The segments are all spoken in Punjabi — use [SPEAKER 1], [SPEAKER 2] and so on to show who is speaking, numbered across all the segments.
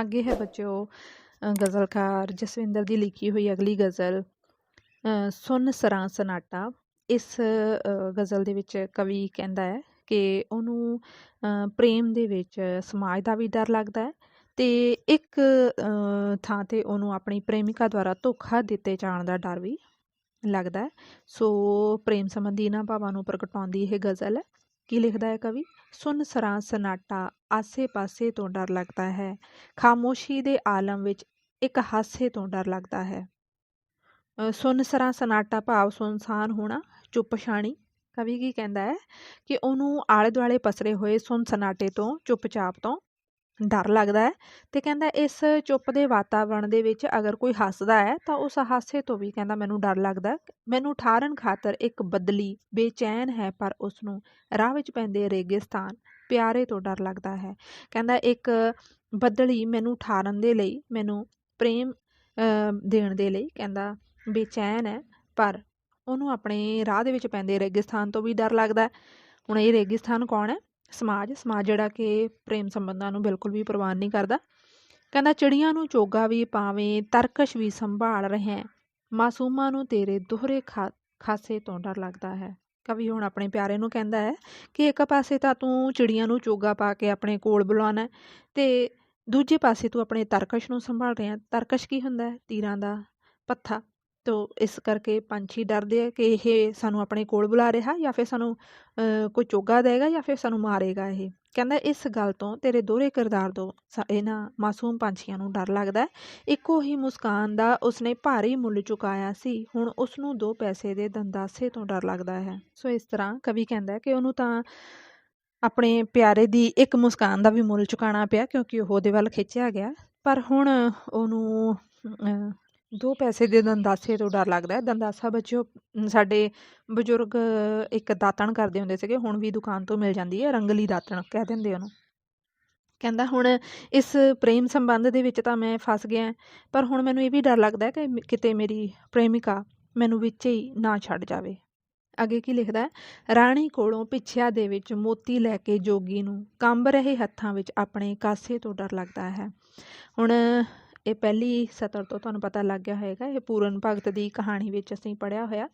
[SPEAKER 1] ਅੱਗੇ ਹੈ ਬੱਚਿਓ ਗਜ਼ਲਕਾਰ ਜਸਵਿੰਦਰ ਦੀ ਲਿਖੀ ਹੋਈ ਅਗਲੀ ਗਜ਼ਲ ਅ, ਸੁਨ ਸਰਾਂ ਸਨਾਟਾ। ਇਸ ਗਜ਼ਲ ਦੇ ਵਿੱਚ ਕਵੀ ਕਹਿੰਦਾ ਹੈ ਕਿ ਉਹਨੂੰ ਪ੍ਰੇਮ ਦੇ ਵਿੱਚ ਸਮਾਜ ਦਾ ਵੀ ਡਰ ਲੱਗਦਾ ਹੈ ਤੇ ਇੱਕ ਥਾਂ ਤੇ ਉਹਨੂੰ ਆਪਣੀ ਪ੍ਰੇਮਿਕਾ ਦੁਆਰਾ ਧੋਖਾ ਦਿੱਤੇ ਜਾਣ ਦਾ ਡਰ ਵੀ ਲੱਗਦਾ ਸੋ ਪ੍ਰੇਮ ਸੰਬੰਧੀ ਇਹਨਾਂ ਭਾਵਾਂ ਨੂੰ ਪ੍ਰਗਟਾਉਂਦੀ ਇਹ ਗਜ਼ਲ ਹੈ। ਕੀ ਲਿਖਦਾ ਹੈ ਕਵੀ? ਸੁਨ ਸਰਾਂ ਸਨਾਟਾ ਆਸੇ ਪਾਸੇ ਤੋਂ ਡਰ ਲੱਗਦਾ ਹੈ। ਖਾਮੋਸ਼ੀ ਦੇ ਆਲਮ ਵਿੱਚ ਇੱਕ ਹਾਸੇ ਤੋਂ ਡਰ ਲੱਗਦਾ ਹੈ। ਅ, ਸੁੰਨ ਸਰਾਂ ਸਨਾਟਾ ਭਾਵ ਸੁਨਸਾਨ ਹੋਣਾ ਚੁੱਪ ਛਾਣੀ। ਕਵੀ ਕੀ ਕਹਿੰਦਾ ਹੈ? ਕਿ ਉਹਨੂੰ ਆਲੇ ਦੁਆਲੇ ਪਸਰੇ ਹੋਏ ਸੁੰਨ ਸਨਾਟੇ ਤੋਂ ਚੁੱਪਚਾਪ ਤੋਂ ਡਰ ਲੱਗਦਾ ਹੈ ਤੇ ਕਹਿੰਦਾ ਇਸ ਚੁੱਪ ਦੇ ਵਾਤਾਵਰਣ ਦੇ ਵਿੱਚ ਅਗਰ ਕੋਈ ਹੱਸਦਾ ਹੈ ਤਾਂ ਉਸ ਹਾਸੇ ਤੋਂ ਵੀ ਕਹਿੰਦਾ ਮੈਨੂੰ ਡਰ ਲੱਗਦਾ ਮੈਨੂੰ ਠਾਰਨ ਖਾਤਰ ਇੱਕ ਬਦਲੀ, ਬੇਚੈਨ ਹੈ ਪਰ ਉਸ ਨੂੰ ਰਾਹ ਵਿੱਚ ਪੈਂਦੇ ਰੇਗਿਸਤਾਨ, ਪਿਆਰੇ ਤੋਂ ਡਰ ਲੱਗਦਾ ਹੈ। ਕਹਿੰਦਾ ਇੱਕ ਬੱਦਲੀ ਮੈਨੂੰ ਠਾਰਨ ਦੇ ਲਈ, ਮੈਨੂੰ ਪ੍ਰੇਮ ਦੇਣ ਦੇ ਲਈ ਕਹਿੰਦਾ ਬੇਚੈਨ ਹੈ ਪਰ ਉਹਨੂੰ ਆਪਣੇ ਰਾਹ ਦੇ ਵਿੱਚ ਪੈਂਦੇ ਰੇਗਿਸਤਾਨ ਤੋਂ ਵੀ ਡਰ ਲੱਗਦਾ ਹੁਣ ਇਹ ਰੇਗਿਸਤਾਨ ਕੌਣ ਹੈ? ਸਮਾਜ ਸਮਾਜ ਜਿਹੜਾ ਕਿ ਪ੍ਰੇਮ ਸੰਬੰਧਾਂ ਨੂੰ ਬਿਲਕੁਲ ਵੀ ਪ੍ਰਵਾਨ ਨਹੀਂ ਕਰਦਾ। ਕਹਿੰਦਾ, ਚਿੜੀਆਂ ਨੂੰ ਚੋਗਾ ਵੀ ਪਾਵੇਂ, ਤਰਕਸ਼ ਵੀ ਸੰਭਾਲ ਰਹੇ ਮਾਸੂਮਾਂ ਨੂੰ ਤੇਰੇ ਦੋਹਰੇ ਖਾ, ਖਾਸੇ ਤੋਂ ਡਰ ਲੱਗਦਾ ਹੈ। ਕਵੀ ਹੁਣ ਆਪਣੇ ਪਿਆਰੇ ਨੂੰ ਕਹਿੰਦਾ ਹੈ ਕਿ ਇੱਕ ਪਾਸੇ ਤਾਂ ਤੂੰ ਚਿੜੀਆਂ ਨੂੰ ਚੋਗਾ ਪਾ ਕੇ ਆਪਣੇ ਕੋਲ ਬੁਲਾਉਣਾ ਹੈ ਤੇ ਦੂਜੇ ਪਾਸੇ ਤੂੰ ਆਪਣੇ ਤਰਕਸ਼ ਨੂੰ ਸੰਭਾਲ ਰਿਹਾ ਤਰਕਸ਼ ਕੀ ਹੁੰਦਾ ਹੈ? ਤੀਰਾਂ ਦਾ ਪੱਥਾ। ਤੋ ਇਸ ਕਰਕੇ ਪੰਛੀ ਡਰਦੇ ਆ ਕਿ ਇਹ ਸਾਨੂੰ ਆਪਣੇ ਕੋਲ ਬੁਲਾ ਰਿਹਾ ਜਾਂ ਫਿਰ ਸਾਨੂੰ ਕੋਈ ਚੋਗਾ ਦੇਗਾ ਜਾਂ ਫਿਰ ਸਾਨੂੰ ਮਾਰੇਗਾ ਇਹ। ਕਹਿੰਦਾ ਇਸ ਗੱਲ ਤੋਂ ਤੇਰੇ ਦੋਹਰੇ ਕਿਰਦਾਰ ਤੋਂ ਸ- ਇਹਨਾਂ ਮਾਸੂਮ ਪੰਛੀਆਂ ਨੂੰ ਡਰ ਲੱਗਦਾ ਇੱਕੋ ਹੀ ਮੁਸਕਾਨ ਦਾ ਉਸਨੇ ਭਾਰੀ ਮੁੱਲ ਚੁਕਾਇਆ ਸੀ। ਹੁਣ ਉਸ ਨੂੰ ਦੋ ਪੈਸੇ ਦੇ ਦੰਦਾਸੇ ਤੋਂ ਡਰ ਲੱਗਦਾ ਹੈ। ਸੋ ਇਸ ਤਰ੍ਹਾਂ ਕਵੀ ਕਹਿੰਦਾ ਕਿ ਉਹਨੂੰ ਤਾਂ ਆਪਣੇ ਪਿਆਰੇ ਦੀ ਇੱਕ ਮੁਸਕਾਨ ਦਾ ਵੀ ਮੁੱਲ ਚੁਕਾਉਣਾ ਪਿਆ ਕਿਉਂਕਿ ਉਹ ਉਹਦੇ ਵੱਲ ਖਿੱਚਿਆ ਗਿਆ। ਪਰ ਹੁਣ ਉਹਨੂੰ ਦੋ ਪੈਸੇ ਦੇ ਦੰਦਾਸੇ ਤੋਂ ਡਰ ਲੱਗਦਾ ਹੈ। ਦੰਦਾਸਾ ਬੱਚਿਓ ਸਾਡੇ ਬਜ਼ੁਰਗ ਇੱਕ ਦਾਤਣ ਕਰਦੇ ਹੁੰਦੇ ਸੀਗੇ, ਹੁਣ ਵੀ ਦੁਕਾਨ ਤੋਂ ਮਿਲ ਜਾਂਦੀ ਹੈ, ਰੰਗਲੀ ਦਾਤਣ ਕਹਿ ਦਿੰਦੇ ਉਹਨੂੰ। ਕਹਿੰਦਾ ਹੁਣ ਇਸ ਪ੍ਰੇਮ ਸੰਬੰਧ ਦੇ ਵਿੱਚ ਤਾਂ ਮੈਂ ਫਸ ਗਿਆ ਪਰ ਹੁਣ ਮੈਨੂੰ ਇਹ ਵੀ ਡਰ ਲੱਗਦਾ ਹੈ ਕਿ ਕਿਤੇ ਮੇਰੀ ਪ੍ਰੇਮਿਕਾ ਮੈਨੂੰ ਵਿੱਚ ਹੀ ਨਾ ਛੱਡ ਜਾਵੇ। ਅੱਗੇ ਕੀ ਲਿਖਦਾ ਹੈ? ਰਾਣੀ ਕੋਲੋਂ ਪਿੱਛਿਆ ਦੇ ਵਿੱਚ ਮੋਤੀ ਲੈ ਕੇ ਜੋਗੀ ਨੂੰ ਕੰਬ ਰਹੇ ਹੱਥਾਂ ਵਿੱਚ ਆਪਣੇ ਕਾਸੇ ਤੋਂ ਡਰ ਲੱਗਦਾ ਹੈ। ਹੁਣ ਇਹ ਪਹਿਲੀ ਸਤਰ ਤੋਂ ਤੁਹਾਨੂੰ ਪਤਾ ਲੱਗ ਗਿਆ ਹੋਏਗਾ, ਇਹ ਪੂਰਨ ਭਗਤ ਦੀ ਕਹਾਣੀ ਵਿੱਚ ਅਸੀਂ ਪੜ੍ਹਿਆ ਹੋਇਆ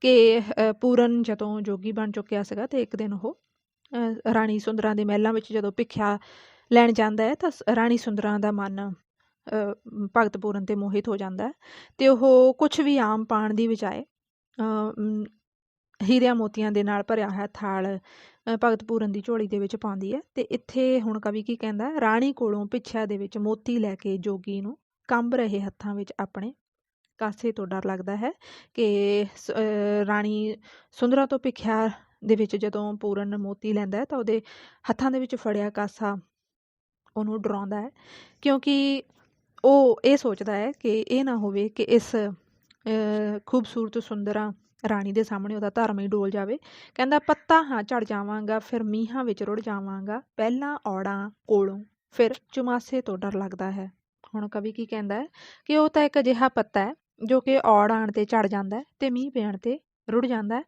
[SPEAKER 1] ਕਿ ਪੂਰਨ ਜਦੋਂ ਜੋਗੀ ਬਣ ਚੁੱਕਿਆ ਸੀਗਾ ਤੇ ਇੱਕ ਦਿਨ ਉਹ ਰਾਣੀ ਸੁੰਦਰਾਂ ਦੇ ਮਹਿਲਾਂ ਵਿੱਚ ਜਦੋਂ ਭਿੱਖਿਆ ਲੈਣ ਜਾਂਦਾ ਹੈ ਤਾਂ ਸ- ਰਾਣੀ ਸੁੰਦਰਾਂ ਦਾ ਮਨ ਭਗਤ ਪੂਰਨ ਤੇ ਮੋਹਿਤ ਹੋ ਜਾਂਦਾ ਹੈ ਤੇ ਉਹ ਕੁਝ ਵੀ ਆਮ ਪਾਣ ਦੀ ਬਜਾਏ ਹੀਰਿਆਂ ਮੋਤੀਆਂ ਦੇ ਨਾਲ ਭਰਿਆ ਹੋਇਆ ਥਾਲ ਭਗਤ ਪੂਰਨ ਦੀ ਝੋਲੀ ਦੇ ਵਿੱਚ ਪਾਉਂਦੀ ਹੈ ਅਤੇ ਇੱਥੇ ਹੁਣ ਕਵੀ ਕੀ ਕਹਿੰਦਾ ਰਾਣੀ ਕੋਲੋਂ ਪਿੱਛਿਆ ਦੇ ਵਿੱਚ ਮੋਤੀ ਲੈ ਕੇ ਜੋਗੀ ਨੂੰ ਕੰਬ ਰਹੇ ਹੱਥਾਂ ਵਿੱਚ ਆਪਣੇ। ਕਾਸੇ ਤੋਂ ਡਰ ਲੱਗਦਾ ਹੈ ਕਿ ਸ- ਰਾਣੀ ਸੁੰਦਰਾ ਤੋਂ ਭਿੱਖਿਆ ਦੇ ਵਿੱਚ ਜਦੋਂ ਪੂਰਨ ਮੋਤੀ ਲੈਂਦਾ ਹੈ ਤਾਂ ਉਹਦੇ ਹੱਥਾਂ ਦੇ ਵਿੱਚ ਫੜਿਆ ਕਾਸਾ ਉਹਨੂੰ ਡਰਾਉਂਦਾ ਹੈ। ਕਿਉਂਕਿ ਉਹ ਇਹ ਸੋਚਦਾ ਹੈ ਕਿ ਇਹ ਨਾ ਹੋਵੇ ਕਿ ਇਸ ਖੂਬਸੂਰਤ ਸੁੰਦਰਾਂ ਰਾਣੀ ਦੇ ਸਾਹਮਣੇ ਉਹਦਾ ਧਰਮ ਹੀ ਡੋਲ ਜਾਵੇ। ਕਹਿੰਦਾ ਪੱਤਾ ਹਾਂ ਝੜ ਜਾਵਾਂਗਾ ਫਿਰ ਮੀਂਹਾਂ ਵਿੱਚ ਰੁੜ ਜਾਵਾਂਗਾ। ਪਹਿਲਾਂ ਔੜਾਂ ਕੋਲੋਂ ਫਿਰ ਚੁਮਾਸੇ ਤੋਂ ਡਰ ਲੱਗਦਾ ਹੈ। ਹੁਣ ਕਵੀ ਕੀ ਕਹਿੰਦਾ ਹੈ? ਕਿ ਉਹ ਤਾਂ ਇੱਕ ਅਜਿਹਾ ਪੱਤਾ ਹੈ ਜੋ ਕਿ ਔੜ ਆਣ ਤੇ ਝੜ ਜਾਂਦਾ ਹੈ ਤੇ ਮੀਂਹ ਪੈਣ ਤੇ ਰੁੜ ਜਾਂਦਾ ਹੈ।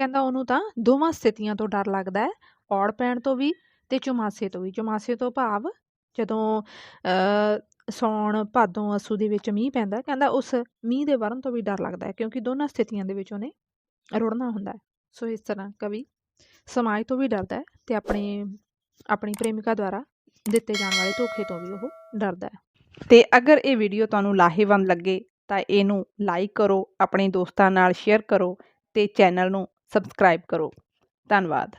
[SPEAKER 1] ਕਹਿੰਦਾ ਉਹਨੂੰ ਤਾਂ ਦੋਵਾਂ ਸਥਿਤੀਆਂ ਤੋਂ ਡਰ ਲੱਗਦਾ ਹੈ ਔੜ ਪੈਣ ਤੋਂ ਵੀ ਤੇ ਚੁਮਾਸੇ ਤੋਂ ਵੀ। ਚੁਮਾਸੇ ਤੋਂ ਭਾਵ ਜਦੋਂ ਅ, ਸੌਣ, ਭਾਦੋਂ, ਅਸੂ ਦੇ ਵਿੱਚ ਮੀਂਹ ਪੈਂਦਾ ਕਹਿੰਦਾ ਉਸ ਮੀਂਹ ਦੇ ਵਰਨ ਤੋਂ ਵੀ ਡਰ ਲੱਗਦਾ ਹੈ ਕਿਉਂਕਿ ਦੋਨਾਂ ਸਥਿਤੀਆਂ ਦੇ ਵਿੱਚ ਉਹਨੇ ਰੁੜਨਾ ਹੁੰਦਾ ਹੈ। ਸੋ ਇਸ ਤਰ੍ਹਾਂ ਕਵੀ ਸਮਾਜ ਤੋਂ ਵੀ ਡਰਦਾ ਹੈ ਤੇ ਆਪਣੇ, ਆਪਣੀ ਪ੍ਰੇਮਿਕਾ ਦੁਆਰਾ ਦਿੱਤੇ ਜਾਣ ਵਾਲੇ ਧੋਖੇ ਤੋਂ ਵੀ ਉਹ ਡਰਦਾ ਹੈ।
[SPEAKER 2] ਤੇ ਅਗਰ ਇਹ ਵੀਡੀਓ ਤੁਹਾਨੂੰ ਲਾਹੇਵੰਦ ਲੱਗੇ ਤਾਂ ਇਹਨੂੰ ਲਾਈਕ ਕਰੋ, ਆਪਣੇ ਦੋਸਤਾਂ ਨਾਲ ਸ਼ੇਅਰ ਕਰੋ ਤੇ ਚੈਨਲ ਨੂੰ ਸਬਸਕ੍ਰਾਈਬ ਕਰੋ। ਧੰਨਵਾਦ।